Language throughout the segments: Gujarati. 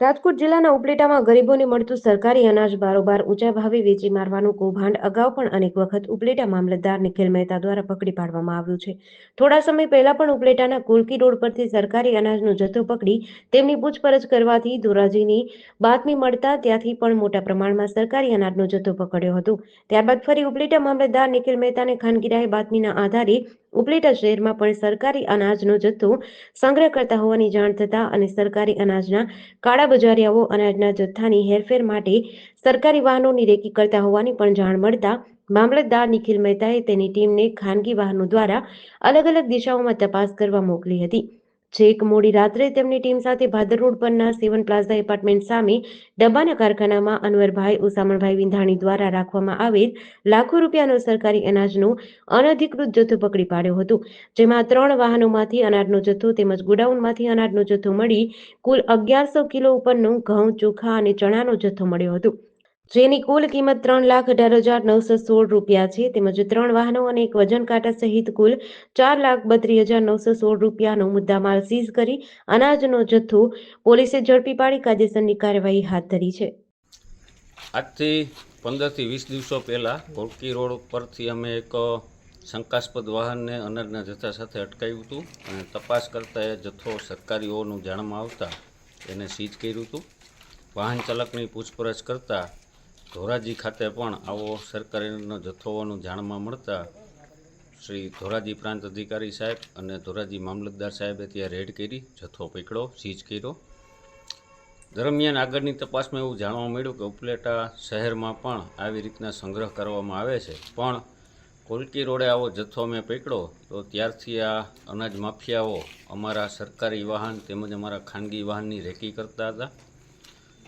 રાજકોટ જિલ્લાના ઉપલેટામાં ગરીબોને મળતું સરકારી અનાજ બારોબાર ઊંચા ભાવે વેચી મારવાનું કૌભાંડ અગાઉ પણ અનેક વખત ઉપલેટા મામલતદાર નિખિલ મહેતા દ્વારા પકડી પાડવામાં આવ્યું છે. થોડા સમય પહેલા પણ ઉપલેટાના કુલકી રોડ પરથી સરકારી અનાજનો જથ્થો પકડી તેમની પૂછપરછ કરવાથી ધોરાજીની બાતમી મળતા ત્યાંથી પણ મોટા પ્રમાણમાં સરકારી અનાજનો જથ્થો પકડ્યો હતો. ત્યારબાદ ફરી ઉપલેટા મામલતદાર નિખિલ મહેતાને ખાનગીરાએ બાતમીના આધારે ઉપલેટા શહેરમાં પણ સરકારી અનાજનો જથ્થો સંગ્રહ કરતા હોવાની જાણ થતા અને સરકારી અનાજના કાળા બજારિયાઓ અનાજના જથ્થાની હેરફેર માટે સરકારી વાહનોની રેકી કરતા હોવાની પણ જાણ મળતા મામલતદાર નિખિલ મહેતાએ તેની ટીમને ખાનગી વાહનો દ્વારા અલગ અલગ દિશાઓમાં તપાસ કરવા મોકલી હતી. છેક મોડી રાત્રે તેમની ટીમ સાથે ભાદર રોડ પરના સેવન પ્લાઝા એપાર્ટમેન્ટ સામે ડબ્બાના કારખાનામાં અનવરભાઈ, ઉસામણભાઈ વિંધાણી દ્વારા રાખવામાં આવેલ લાખો રૂપિયાનો સરકારી અનાજનો અનધિકૃત જથ્થો પકડી પાડ્યો હતો. જેમાં ત્રણ વાહનોમાંથી અનાજનો જથ્થો તેમજ ગોડાઉનમાંથી અનાજનો જથ્થો મળી કુલ અગિયારસો કિલો ઉપરનો ઘઉં, ચોખા અને ચણાનો જથ્થો મળ્યો હતો. જેની કુલ કિંમત ત્રણ લાખ અઢાર હજાર નવસો સોળ રૂપિયા છે. તેમજ ત્રણ વાહનો અને એક વજન કાંટા સહિત કુલ ચાર લાખ બત્રીસ હજાર નવસો સોળ રૂપિયાનો મુદ્દામાલ સીઝ કરી અનાજનો જથ્થો પોલીસે ઝડપી પાડી કાયદેસરની કાર્યવાહી હાથ ધરી છે. આજથી પંદરથી વીસ દિવસો પહેલાં કોલકી રોડ પરથી અમે એક શંકાસ્પદ વાહનને અનાજના જથ્થા સાથે અટકાવ્યું હતું અને તપાસ કરતાં એ જથ્થો સરકારીઓનું જાણવામાં આવતા એને સીઝ કર્યું હતું. વાહન ચાલકની પૂછપરછ કરતાં ધોરાજી ખાતે પણ આવો સરકારીનો જથ્થો હોવાનું જાણમાં મળતા શ્રી ધોરાજી પ્રાંત અધિકારી સાહેબ અને ધોરાજી મામલતદાર સાહેબે ત્યાં રેડ કરી, જથ્થો પકડ્યો સીઝ કર્યો. દરમિયાન આગળની તપાસમાં એવું જાણવા મળ્યું કે ઉપલેટા શહેરમાં પણ આવી રીતના સંગ્રહ કરવામાં આવે છે. પણ કોલકી રોડે આવો જથ્થો મેં પકડ્યો, તો ત્યારથી આ અનાજ માફિયાઓ અમારા સરકારી વાહન તેમજ અમારા ખાનગી વાહનની રેકી કરતા હતા.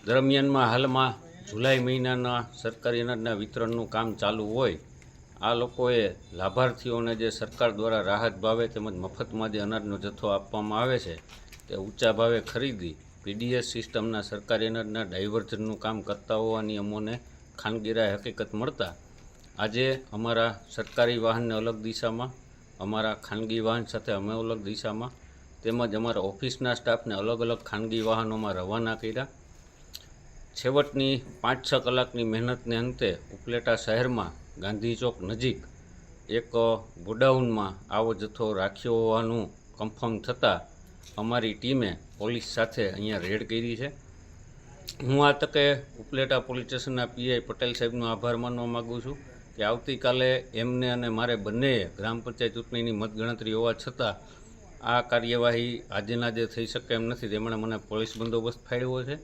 દરમિયાનમાં હાલમાં જુલાઈ મહિનાના સરકારી અનાજના વિતરણનું કામ ચાલુ હોય, આ લોકોએ લાભાર્થીઓને જે સરકાર દ્વારા રાહત ભાવે તેમજ મફતમાં જે અનાજનો જથ્થો આપવામાં આવે છે, તે ઊંચા ભાવે ખરીદી પીડીએસ સિસ્ટમના સરકારી અનાજના ડાયવર્ઝનનું કામ કરતા હોવાની અમોને ખાનગીરાએ હકીકત મળતા, આજે અમારા સરકારી વાહનને અલગ દિશામાં, અમારા ખાનગી વાહન સાથે અમે અલગ દિશામાં તેમજ અમારા ઓફિસના સ્ટાફને અલગ અલગ ખાનગી વાહનોમાં રવાના કર્યા. છેવટની પાંચ છ કલાકની મહેનતને અંતે ઉપલેટા શહેરમાં ગાંધી ચોક નજીક એક ગોડાઉનમાં આવો જથ્થો રાખ્યો હોવાનું કન્ફર્મ થતાં અમારી ટીમે પોલીસ સાથે અહીંયા રેડ કરી છે. હું આ તકે ઉપલેટા પોલીસ સ્ટેશનના પીઆઈ પટેલ સાહેબનો આભાર માનવા માગું છું કે આવતીકાલે એમને અને મારે બંનેએ ગ્રામ પંચાયત ચૂંટણીની મતગણતરી હોવા છતાં આ કાર્યવાહી આજેના જે થઈ શકે એમ નથી. તેમણે મને પોલીસ બંદોબસ્ત ફાળવ્યો છે.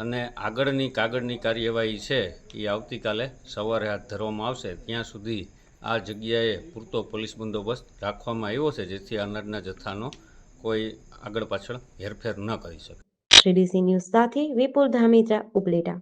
અને આગળની કાગળની કાર્યવાહી છે એ આવતીકાલે સવારે હાથ ધરવામાં આવશે. ત્યાં સુધી આ જગ્યાએ પૂરતો પોલીસ બંદોબસ્ત રાખવામાં આવ્યો છે, જેથી અનાજના જથ્થાનો કોઈ આગળ પાછળ હેરફેર ન કરી શકે. શ્રીડીસી ન્યૂઝ સાથે વિપુલ ધામેચા, ઉપલેટા.